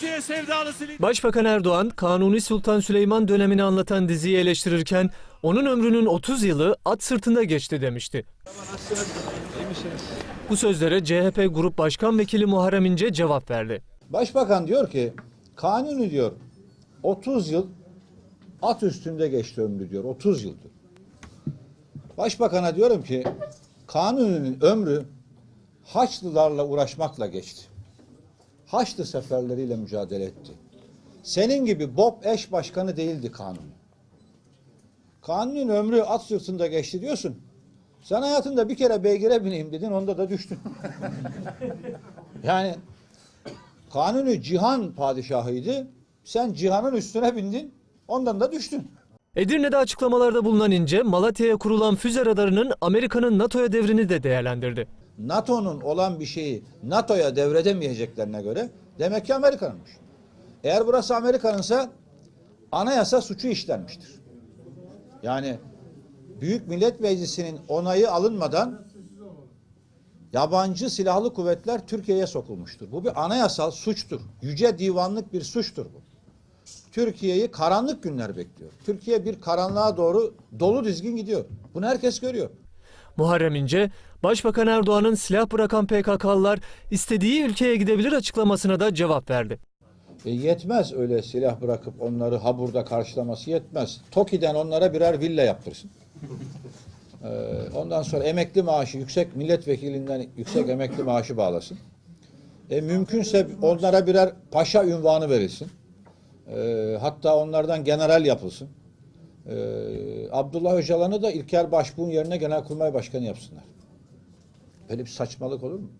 Türkiye sevdalısı. Başbakan Erdoğan, Kanuni Sultan Süleyman dönemini anlatan diziyi eleştirirken onun ömrünün 30 yılı at sırtında geçti demişti. Bu sözlere CHP Grup Başkan Vekili Muharrem İnce cevap verdi. Başbakan diyor ki kanuni diyor 30 yıl at üstünde geçti ömrü diyor 30 yıldır. Başbakana diyorum ki kanunun ömrü Haçlılarla uğraşmakla geçti. Haçlı seferleriyle mücadele etti. Senin gibi BOP eş başkanı değildi kanun. Kanunun ömrü at sırtında geçti diyorsun. Sen hayatında bir kere beygire bineyim dedin onda da düştün. yani Kanuni cihan padişahıydı. Sen cihanın üstüne bindin. Ondan da düştün. Edirne'de açıklamalarda bulunan İnce, Malatya'ya kurulan füze radarının Amerika'nın NATO'ya devrini de değerlendirdi. NATO'nun olan bir şeyi NATO'ya devredemeyeceklerine göre demek ki Amerika'nınmış. Eğer burası Amerika'nınsa anayasa suçu işlenmiştir. Yani Büyük Millet Meclisi'nin onayı alınmadan yabancı silahlı kuvvetler Türkiye'ye sokulmuştur. Bu bir anayasal suçtur. Yüce divanlık bir suçtur bu. Türkiye'yi karanlık günler bekliyor. Türkiye bir karanlığa doğru dolu dizgin gidiyor. Bunu herkes görüyor. Muharrem İnce, Başbakan Erdoğan'ın silah bırakan PKK'lılar istediği ülkeye gidebilir açıklamasına da cevap verdi. E yetmez öyle silah bırakıp onları ha burada karşılaması yetmez. TOKİ'den onlara birer villa yaptırsın. Ee, ondan sonra emekli maaşı yüksek milletvekilinden yüksek emekli maaşı bağlasın. E, mümkünse onlara birer paşa ünvanı verilsin. E, hatta onlardan general yapılsın. E, Abdullah Öcalan'ı da İlker Başbuğ'un yerine genelkurmay başkanı yapsınlar. Böyle bir saçmalık olur mu?